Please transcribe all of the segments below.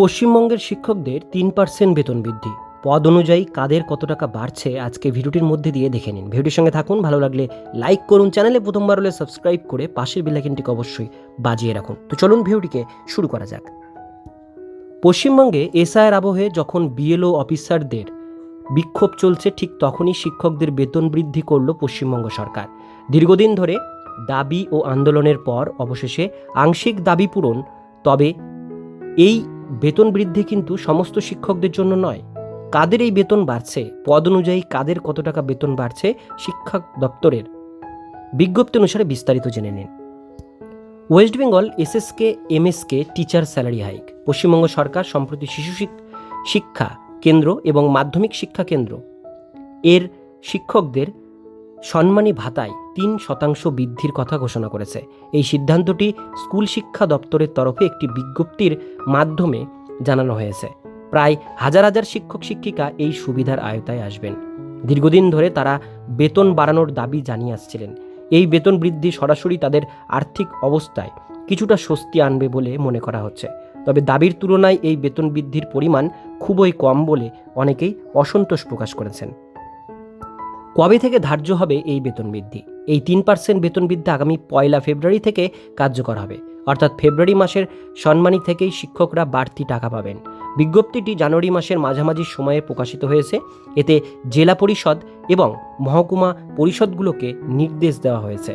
পশ্চিমবঙ্গের শিক্ষকদের তিন পার্সেন্ট বেতন বৃদ্ধি। পদ অনুযায়ী কাদের কত টাকা বাড়ছে আজকে ভিডিওটির মধ্যে দিয়ে দেখে নিন। ভিডিওটির সঙ্গে থাকুন, ভালো লাগলে লাইক করুন, চ্যানেলে প্রথমবার হলে সাবস্ক্রাইব করে পাশের বেলাইকিনটিকে অবশ্যই বাজিয়ে রাখুন। তো চলুন ভিডিওটিকে শুরু করা যাক। পশ্চিমবঙ্গে এসআইয়ের আবহে যখন বিএলও অফিসারদের বিক্ষোভ চলছে, ঠিক তখনই শিক্ষকদের বেতন বৃদ্ধি করল পশ্চিমবঙ্গ সরকার। দীর্ঘদিন ধরে দাবি ও আন্দোলনের পর অবশেষে আংশিক দাবি পূরণ, তবে এই বেতন বৃদ্ধি কিন্তু সমস্ত শিক্ষকদের জন্য নয়। কাদের এই বেতন বাড়ছে? পদ অনুযায়ী কাদের কত টাকা বেতন বাড়ছে? শিক্ষা দপ্তরের। বিজ্ঞপ্তি অনুসারে বিস্তারিত জেনে নিন। West Bengal SSK, MSK teacher salary hike. Paschimbanga সরকার সম্প্রতি শিশু শিক্ষা কেন্দ্র এবং মাধ্যমিক শিক্ষা কেন্দ্র। এর শিক্ষকদের সম্মানী ভাতায় তিন শতাংশ বৃদ্ধির কথা ঘোষণা করেছে। এই সিদ্ধান্তটি স্কুল শিক্ষা দপ্তরের তরফে একটি বিজ্ঞপ্তির মাধ্যমে জানানো হয়েছে। প্রায় হাজার হাজার শিক্ষক শিক্ষিকা এই সুবিধার আয়তায় আসবেন। দীর্ঘদিন ধরে তারা বেতন বাড়ানোর দাবি জানিয়ে আসছিলেন। এই বেতন বৃদ্ধি সরাসরি তাদের আর্থিক অবস্থায় কিছুটা স্বস্তি আনবে বলে মনে করা হচ্ছে। তবে দাবির তুলনায় এই বেতন বৃদ্ধির পরিমাণ খুবই কম বলে অনেকেই অসন্তোষ প্রকাশ করেছেন। কবে থেকে ধার্য হবে এই বেতন বৃদ্ধি? এই তিন পার্সেন্ট বেতন বৃদ্ধি আগামী পয়লা ফেব্রুয়ারি থেকে কার্যকর হবে। অর্থাৎ ফেব্রুয়ারি মাসের সম্মানী থেকেই শিক্ষকরা বাড়তি টাকা পাবেন। বিজ্ঞপ্তিটি জানুয়ারি মাসের মাঝামাঝি সময়ে প্রকাশিত হয়েছে। এতে জেলা পরিষদ এবং মহকুমা পরিষদগুলোকে নির্দেশ দেওয়া হয়েছে।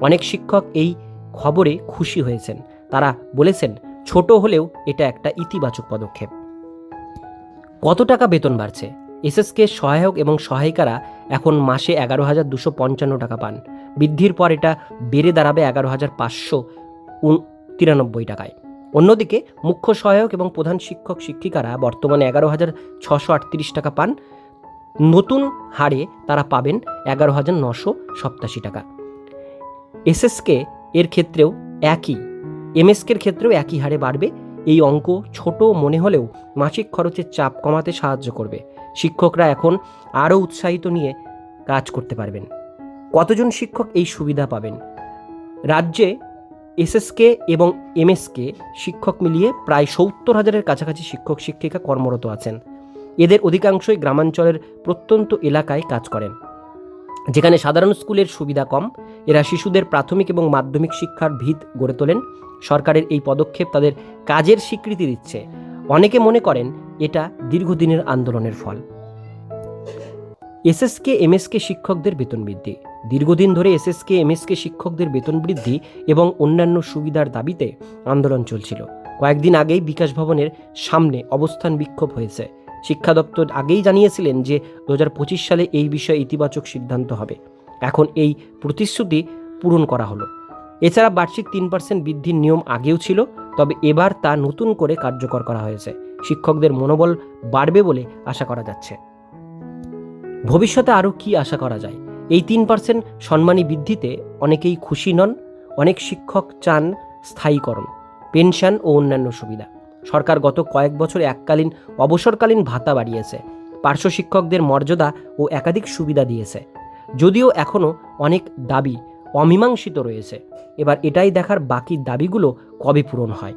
অনেক শিক্ষক এই খবরে খুশি হয়েছেন। তারা বলেছেন, ছোট হলেও এটা একটা ইতিবাচক পদক্ষেপ। কত টাকা বেতন বাড়ছে? এসএসকে সহায়ক এবং সহায়িকারা এখন মাসে এগারো হাজার দুশো পঞ্চান্ন টাকা পান। বৃদ্ধির পর এটা বেড়ে দাঁড়াবে এগারো হাজার পাঁচশো তিরানব্বই টাকায়। অন্যদিকে মুখ্য সহায়ক এবং প্রধান শিক্ষক শিক্ষিকারা বর্তমানে এগারো হাজার ছশো আটত্রিশ টাকা পান। নতুন হারে তারা পাবেন এগারো হাজার নশো সপ্তাশি টাকা। এসএসকে এর ক্ষেত্রেও একই, এমএসকের ক্ষেত্রেও একই হারে বাড়বে। এই অঙ্ক ছোট মনে হলেও মাসিক খরচের চাপ কমাতে সাহায্য করবে। শিক্ষকরা এখন আরও উৎসাহিত নিয়ে কাজ করতে পারবেন। কতজন শিক্ষক এই সুবিধা পাবেন? রাজ্যে এসএসকে এবং এমএসকে শিক্ষক মিলিয়ে প্রায় সত্তর হাজারের কাছাকাছি শিক্ষক শিক্ষিকা কর্মরত আছেন। এদের অধিকাংশই গ্রামাঞ্চলের প্রত্যন্ত এলাকায় কাজ করেন। যেখানে সাধারণ স্কুলের সুবিধা কম, এরা শিশুদের প্রাথমিক এবং মাধ্যমিক শিক্ষার ভিত গড়ে তোলেন। সরকারের এই পদক্ষেপ তাদের কাজের স্বীকৃতি দিচ্ছে। অনেকে মনে করেন এটা দীর্ঘদিনের আন্দোলনের ফল। এসএসকে, এমএসকে শিক্ষকদের বেতন বৃদ্ধি। দীর্ঘদিন ধরে এসএসকে, এমএসকে শিক্ষকদের বেতন বৃদ্ধি এবং অন্যান্য সুবিধার দাবিতে আন্দোলন চলছিল। কয়েকদিন আগেই বিকাশ ভবনের সামনে অবস্থান বিক্ষোভ হয়েছে। শিক্ষা দপ্তর আগেই জানিয়েছিলেন যে দু হাজার পঁচিশ সালে এই বিষয়ে ইতিবাচক সিদ্ধান্ত হবে। এখন এই প্রতিশ্রুতি পূরণ করা হলো। এছাড়া বার্ষিক তিন পার্সেন্ট বৃদ্ধির নিয়ম আগেও ছিল, তবে এবার তা নতুন করে কার্যকর করা হয়েছে। শিক্ষকদের মনোবল বাড়বে বলে আশা করা যাচ্ছে। ভবিষ্যতে আরও কি আশা করা যায়? এই তিন পার্সেন্ট সম্মানী বৃদ্ধিতে অনেকেই খুশি নন, অনেক শিক্ষক চান স্থায়ীকরণ, পেনশন ও অন্যান্য সুবিধা। সরকার গত কয়েক বছর এককালীন, অবসরকালীন ভাতা বাড়িয়েছে, পার্শ্ব শিক্ষকদের মর্যাদা ও একাধিক সুবিধা দিয়েছে। যদিও এখনও অনেক দাবি অমীমাংসিত রয়েছে। এবার এটাই দেখার বাকি দাবিগুলো কবে পূরণ হয়?